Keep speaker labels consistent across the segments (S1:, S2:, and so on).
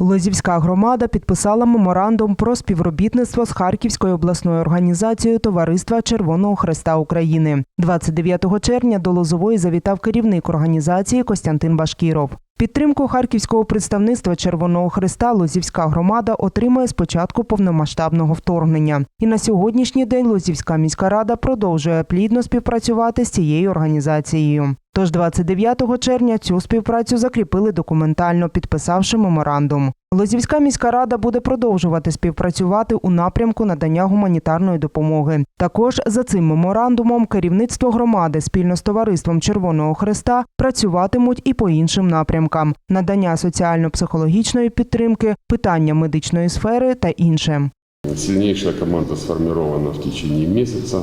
S1: Лозівська громада підписала меморандум про співробітництво з Харківською обласною організацією Товариства Червоного Хреста України. 29 червня до Лозової завітав керівник організації Костянтин Башкіров. Підтримку харківського представництва Червоного Хреста Лозівська громада отримує з початку повномасштабного вторгнення. І на сьогоднішній день Лозівська міська рада продовжує плідно співпрацювати з цією організацією. Тож 29 червня цю співпрацю закріпили документально, підписавши меморандум. Лозівська міська рада буде продовжувати співпрацювати у напрямку надання гуманітарної допомоги. Також за цим меморандумом керівництво громади спільно з товариством Червоного Хреста працюватимуть і по іншим напрямкам: надання соціально-психологічної підтримки, питання медичної сфери та інше.
S2: Сильнейшая команда сформирована в течение месяца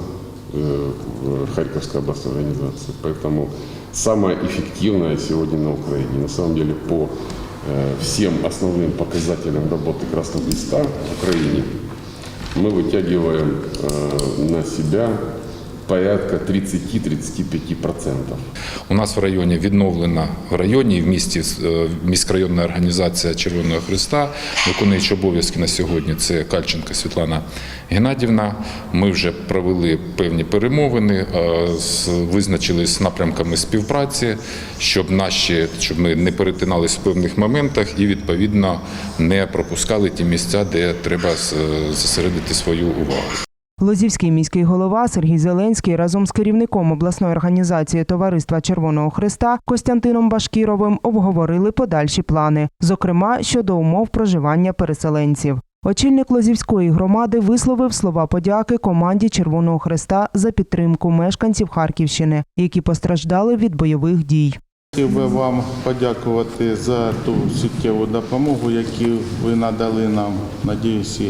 S2: э, в Харьковской областной организации. Поэтому самая эффективная сегодня на Украине. На самом деле по э, всем основным показателям работы Красного Листа в Украине мы вытягиваем э, на себя порядка 30-35%.
S3: У нас в районі відновлена в районі в місті е, міськрайонна організація Червоного Христа. Виконуючи обов'язки на сьогодні це Кальченко Світлана Геннадівна. Ми вже провели певні перемовини, е, з- визначились напрямками співпраці, щоб наші щоб ми не перетинались в певних моментах і відповідно не пропускали ті місця, де треба зосередити свою увагу.
S1: Лозівський міський голова Сергій Зеленський разом з керівником обласної організації Товариства Червоного Хреста Костянтином Башкіровим обговорили подальші плани, зокрема щодо умов проживання переселенців. Очільник Лозівської громади висловив слова подяки команді Червоного Хреста за підтримку мешканців Харківщини, які постраждали від бойових дій.
S4: Хотів би вам подякувати за ту суттєву допомогу, яку ви надали нам. Надіюся,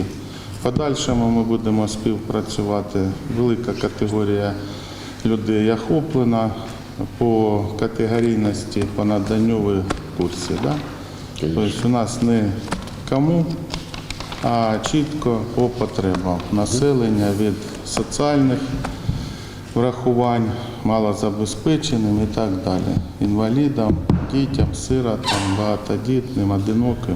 S4: подальшому ми будемо співпрацювати. Велика категорія людей охоплена по категорійності, по наданню ви в курсі. Да? Тобто у нас не кому, а чітко по потребам населення від соціальних врахувань малозабезпеченим і так далі. Інвалідам, дітям, сиротам, багатодітним, одиноким.